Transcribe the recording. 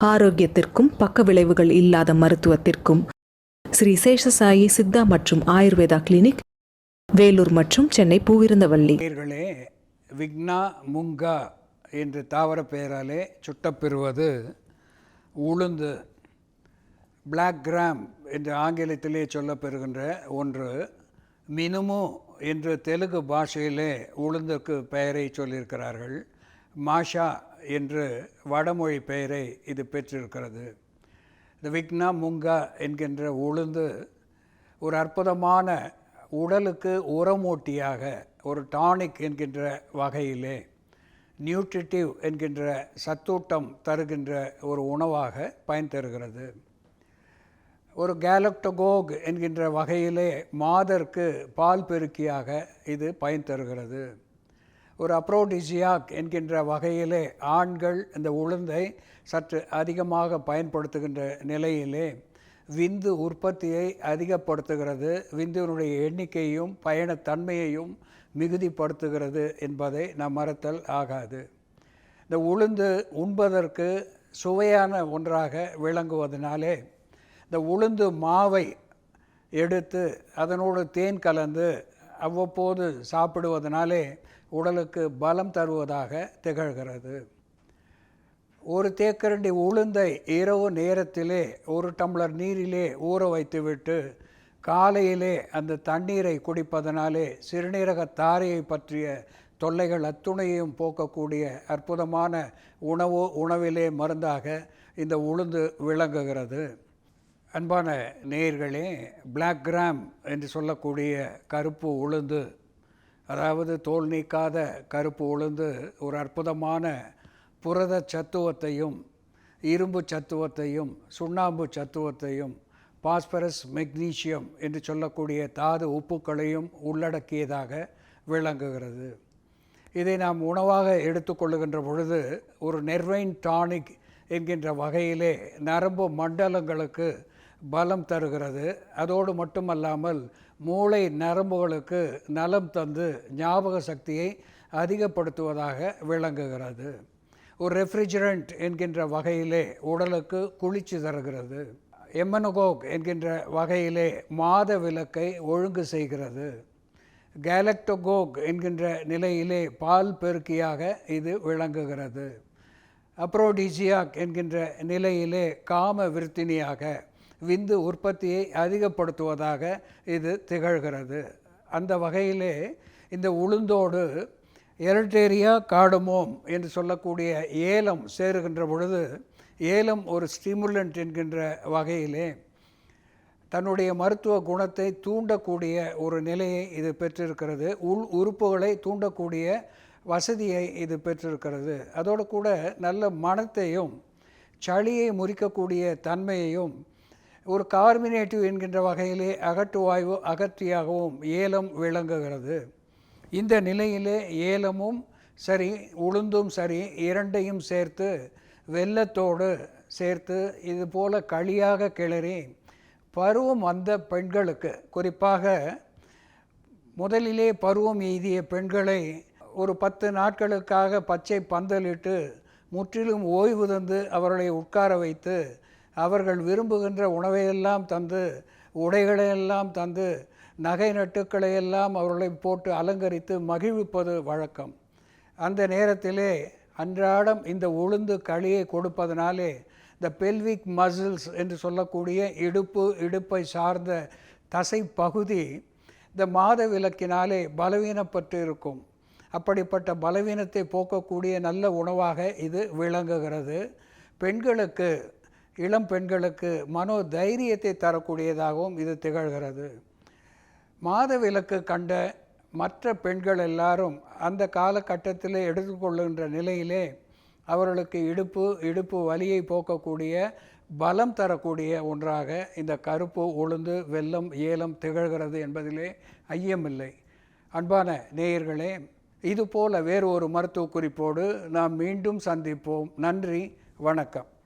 ஆரோக்கியத்திற்கும் பக்க விளைவுகள் இல்லாத மருத்துவத்திற்கும் ஸ்ரீ சேஷசாயி சித்தா மற்றும் ஆயுர்வேதா கிளினிக் வேலூர் மற்றும் சென்னை பூவிருந்தவள்ளியர்களே விக்னா முங்கா என்று தாவர பெயராலே சுட்டப்பெறுவது உளுந்து பிளாக் கிராம் என்று ஆங்கிலத்திலே சொல்லப்பெறுகின்ற ஒன்று. மினுமு என்று தெலுங்கு பாஷையிலே உளுந்துக்கு பெயரை சொல்லியிருக்கிறார்கள். மாஷா என்று வடமொழி பெயரை இது பெற்றிருக்கிறது. இந்த விக்னா முங்கா என்கின்ற உளுந்து ஒரு அற்புதமான உடலுக்கு உரமூட்டியாக ஒரு டானிக் என்கின்ற வகையிலே நியூட்ரிட்டிவ் என்கின்ற சத்தூட்டம் தருகின்ற ஒரு உணவாக பயன் தருகிறது. ஒரு கேலக்டகோக் என்கின்ற வகையிலே மாதர்க்கு பால் பெருக்கியாக இது பயன் தருகிறது. ஒரு அப்ரோடிசியாக் என்கின்ற வகையிலே ஆண்கள் இந்த உளுந்தை சற்று அதிகமாக பயன்படுத்துகின்ற நிலையிலே விந்து உற்பத்தியை அதிகப்படுத்துகிறது. விந்துவினுடைய எண்ணிக்கையும் பயணத்தன்மையையும் மிகுதிப்படுத்துகிறது என்பதை நாம் மறத்தல் ஆகாது. இந்த உளுந்து உண்பதற்கு சுவையான ஒன்றாக விளங்குவதனாலே இந்த உளுந்து மாவை எடுத்து அதனோடு தேன் கலந்து அவ்வப்போது சாப்பிடுவதனாலே உடலுக்கு பலம் தருவதாக திகழ்கிறது. ஒரு தேக்கரண்டி உளுந்தை இரவு நேரத்திலே ஒரு டம்ளர் நீரிலே ஊற வைத்துவிட்டு காலையிலே அந்த தண்ணீரை குடிப்பதனாலே சிறுநீரக தாரையை பற்றிய தொல்லைகள் அத்துணையையும் போக்கக்கூடிய அற்புதமான உணவு உணவிலே மருந்தாக இந்த உளுந்து விளங்குகிறது. அன்பான நேயர்களே பிளாக் கிராம் என்று சொல்லக்கூடிய கருப்பு உளுந்து அதாவது தோல் நீக்காத கருப்பு உளுந்து ஒரு அற்புதமான புரத சத்துவத்தையும் இரும்பு சத்துவத்தையும் சுண்ணாம்பு சத்துவத்தையும் பாஸ்பரஸ் மெக்னீசியம் என்று சொல்லக்கூடிய தாது உப்புக்களையும் உள்ளடக்கியதாக விளங்குகிறது. இதை நாம் உணவாக எடுத்துக்கொள்ளுகின்ற பொழுது ஒரு நெர்வைன் டானிக் என்கின்ற வகையிலே நரம்பு மண்டலங்களுக்கு பலம் தருகிறது. அதோடு மட்டுமல்லாமல் மூளை நரம்புகளுக்கு நலம் தந்து ஞாபக சக்தியை அதிகப்படுத்துவதாக விளங்குகிறது. ஒரு ரெஃப்ரிஜரண்ட் என்கின்ற வகையிலே உடலுக்கு குளிர்ச்சி தருகிறது. எம்மனகோக் என்கின்ற வகையிலே மாத விளக்கை ஒழுங்கு செய்கிறது. கேலக்டோகோக் என்கின்ற நிலையிலே பால் பெருக்கியாக இது விளங்குகிறது. அப்ரோடிசியாக் என்கின்ற நிலையிலே காம விருத்தினியாக விந்து உற்பத்தியை அதிகப்படுத்துவதாக இது திகழ்கிறது. அந்த வகையிலே இந்த உளுந்தோடு எரட்டேரியா காடுமோம் என்று சொல்லக்கூடிய ஏலம் சேருகின்ற பொழுது ஏலம் ஒரு ஸ்டிமுலண்ட் என்கின்ற வகையிலே தன்னுடைய மருத்துவ குணத்தை தூண்டக்கூடிய ஒரு நிலையை இது பெற்றிருக்கிறது. உள் உறுப்புகளை தூண்டக்கூடிய வசதியை இது பெற்றிருக்கிறது. அதோடு கூட நல்ல மனத்தையும் சளியை முறிக்கக்கூடிய தன்மையையும் ஒரு கார்மினேட்டிவ் என்கின்ற வகையிலே அகட்டுவாய்வு அகற்றியாகவும் ஏலம் விளங்குகிறது. இந்த நிலையிலே ஏலமும் சரி உளுந்தும் சரி இரண்டையும் சேர்த்து வெள்ளத்தோடு சேர்த்து இது போல களியாக கிளறி பருவம் வந்த பெண்களுக்கு குறிப்பாக முதலிலே பருவம் எய்திய பெண்களை ஒரு பத்து நாட்களுக்காக பச்சை பந்தலிட்டு முற்றிலும் ஓய்வு தந்து அவர்களை உட்கார வைத்து அவர்கள் விரும்புகின்ற உணவையெல்லாம் தந்து உடைகளையெல்லாம் தந்து நகை நட்டுக்களை எல்லாம் அவர்களை போட்டு அலங்கரித்து மகிழ்விப்பது வழக்கம். அந்த நேரத்திலே அன்றாடம் இந்த உளுந்து களியை கொடுப்பதனாலே இந்த பெல்விக் மசில்ஸ் என்று சொல்லக்கூடிய இடுப்பு இடுப்பை சார்ந்த தசை பகுதி இந்த மாத விலக்கினாலே பலவீனப்பட்டு இருக்கும் அப்படிப்பட்ட பலவீனத்தை போக்கக்கூடிய நல்ல உணவாக இது விளங்குகிறது. பெண்களுக்கு இளம் பெண்களுக்கு மனோ தைரியத்தை தரக்கூடியதாகவும் இது திகழ்கிறது. மாதவிலக்கு கண்ட மற்ற பெண்கள் எல்லாரும் அந்த காலகட்டத்தில் எடுத்துக்கொள்ளுகின்ற நிலையிலே அவர்களுக்கு இடுப்பு இடுப்பு வலியை போக்கக்கூடிய பலம் தரக்கூடிய ஒன்றாக இந்த கருப்பு உளுந்து வெல்லம் ஏலம் திகழ்கிறது என்பதிலே ஐயமில்லை. அன்பான நேயர்களே இதுபோல வேறு ஒரு மருத்துவ குறிப்போடு நாம் மீண்டும் சந்திப்போம். நன்றி வணக்கம்.